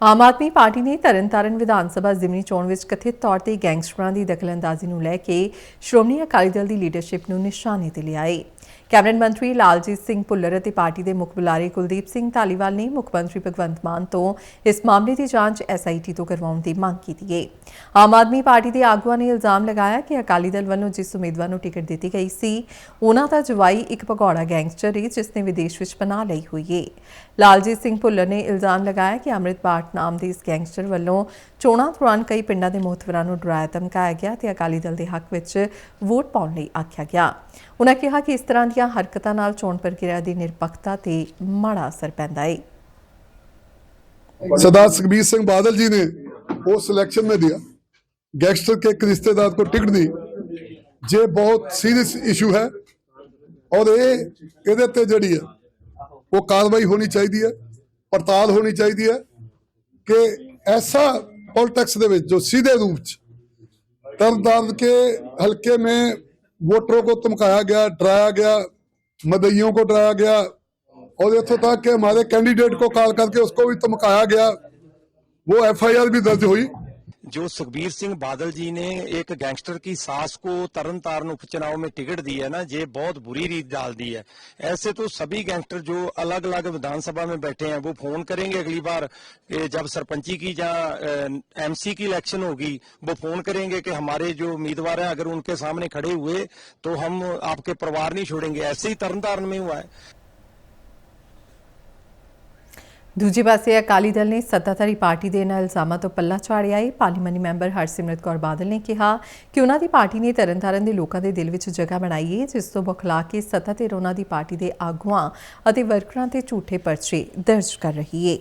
Aam Aadmi party ਨੇ ਤਰਨਤਾਰਨ ਵਿਧਾਨ ਸਭਾ ਜ਼ਿਮਨੀ ਚੋਣ ਵਿੱਚ ਕਥਿਤ ਤੌਰ ਤੇ ਗੈਂਗਸਟਰਾਂ ਦੀ ਦਖਲਅੰਦਾਜ਼ੀ ਨੂੰ ਲੈ ਕੇ ਸ਼੍ਰੋਮਣੀ ਅਕਾਲੀ ਦਲ ਦੀ ਲੀਡਰਸ਼ਿਪ ਨੂੰ ਨਿਸ਼ਾਨੇ ਤੇ ਲਿਆ ਹੈ ਕੈਬਨਿਟ ਮੰਤਰੀ ਲਾਲਜੀਤ ਸਿੰਘ ਭੁੱਲਰ ਅਤੇ ਪਾਰਟੀ ਦੇ ਮੁੱਖ ਬੁਲਾਰੇ ਕੁਲਦੀਪ ਸਿੰਘ ਧਾਲੀਵਾਲ ਨੇ ਮੁੱਖ ਮੰਤਰੀ ਭਗਵੰਤ ਮਾਨ ਤੋਂ ਇਸ ਮਾਮਲੇ ਦੀ ਜਾਂਚ ਐਸਆਈਟੀ ਤੋਂ ਕਰਵਾਉਣ ਦੀ ਮੰਗ ਕੀਤੀ ਹੈ ਆਮ ਆਦਮੀ ਪਾਰਟੀ ਦੇ ਆਗੂਆਂ ਨੇ ਇਲਜ਼ਾਮ ਲਗਾਇਆ ਕਿ ਅਕਾਲੀ ਦਲ ਵੱਲੋਂ ਜਿਸ ਉਮੀਦਵਾਰ ਨੂੰ ਟਿਕਟ ਦਿੱਤੀ ਗਈ ਸੀ, ਉਹਨਾਂ ਦਾ ਜਵਾਈ ਇੱਕ ਭਗੌੜਾ ਗੈਂਗਸਟਰ ਹੈ ਜਿਸ ਨੇ ਵਿਦੇਸ਼ ਵਿੱਚ ਪਨਾਹ ਲਈ ਹੋਈ ਹੈ ਲਾਲਜੀਤ ਸਿੰਘ ਭੁੱਲਰ ਨੇ ਇਲਜ਼ਾਮ ਲਗਾਇਆ ਕਿ ਅੰਮ੍ਰਿਤਪਾਲ ਬਾਟ ਨਾਮ ਦੇ ਇਸ ਗੈਂਗਸਟਰ ਵੱਲੋਂ ਚੋਣਾਂ ਦੌਰਾਨ ਕਈ ਪਿੰਡਾਂ ਦੇ ਮੋਹਤਵਰਾਂ ਨੂੰ ਡਰਾਇਆ ਧਮਕਾਇਆ ਗਿਆ ਤੇ ਅਕਾਲੀ ਦਲ ਦੇ ਹੱਕ ਵਿੱਚ ਵੋਟ ਪਾਉਣ ਲਈ ਆਖਿਆ ਗਿਆ ਉਨ੍ਹਾਂ ਕਿਹਾ ਕਿ ਇਸ ਤਰ੍ਹਾਂ ਦੀਆਂ ਹਰਕਤਾਂ ਨਾਲ ਚੋਣ ਪ੍ਰਕਿਰਿਆ ਦੀ ਨਿਰਪੱਖਤਾ ਤੇ ਮਾੜਾ ਅਸਰ ਪੈਂਦਾ ਹੈ सरदार सुखबीर सिंह बादल जी ने वो सिलेक्शन में दिया गैंगस्टर के एक रिश्तेदार को टिकट दी ये बहुत सीरियस इशू है और ये ਇਹਦੇ ਤੇ ਜਿਹੜੀ ਹੈ ਉਹ ਕਾਰਵਾਈ ਹੋਣੀ ਚਾਹੀਦੀ ਹੈ ਪੜਤਾਲ ਹੋਣੀ ਚਾਹੀਦੀ ਹੈ ਕਿ ਐਸਾ पॉलिटिक्स ਦੇ ਵਿੱਚ जो सीधे रूप ਚ तरनतारन के हल्के में वोटरों को धमकाया गया डराया गया मदइयों को डराया गया और इतों तक कि हमारे कैंडिडेट को कॉल करके उसको भी धमकाया गया वो एफआईआर भी दर्ज हुई जो सुखबीर सिंह बादल जी ने एक गैंगस्टर की सास को तरन तारण उपचुनाव में टिकट दी है ना, ये बहुत बुरी रीत डाल दी है। ऐसे तो सभी गैंगस्टर जो अलग अलग विधानसभा में बैठे हैं, वो फ़ोन करेंगे अगली बार जब सरपंची की या एमसी की इलेक्शन होगी, वो फ़ोन करेंगे कि हमारे जो उम्मीदवार हैं, अगर उनके सामने खड़े हुए तो हम आपके परिवार नहीं छोड़ेंगे। ऐसे ही तरन तारण में हुआ है। ਦੂਜੇ ਪਾਸੇ ਅਕਾਲੀ ਦਲ ਨੇ ਸੱਤਾਧਾਰੀ ਪਾਰਟੀ ਦੇ ਇਹਨਾਂ ਇਲਜ਼ਾਮਾਂ ਤੋਂ ਪੱਲਾ ਝਾੜਿਆ ਹੈ ਪਾਰਲੀਮਾਨੀ ਮੈਂਬਰ ਹਰਸਿਮਰਤ ਕੌਰ ਬਾਦਲ ਨੇ ਕਿਹਾ ਕਿ ਉਹਨਾਂ ਦੀ ਪਾਰਟੀ ਨੇ ਤਰਨਤਾਰਨ ਦੇ ਲੋਕਾਂ ਦੇ ਦਿਲ ਵਿੱਚ ਜਗ੍ਹਾ ਬਣਾਈ ਹੈ ਜਿਸ ਤੋਂ ਬਖਲਾ ਕੇ ਸੱਤਾ ਤੇ ਉਹਨਾਂ ਦੀ ਪਾਰਟੀ ਦੇ ਆਗੂਆਂ ਅਤੇ ਵਰਕਰਾਂ ਤੇ ਝੂਠੇ ਪਰਚੇ ਦਰਜ ਕਰ ਰਹੀ ਹੈ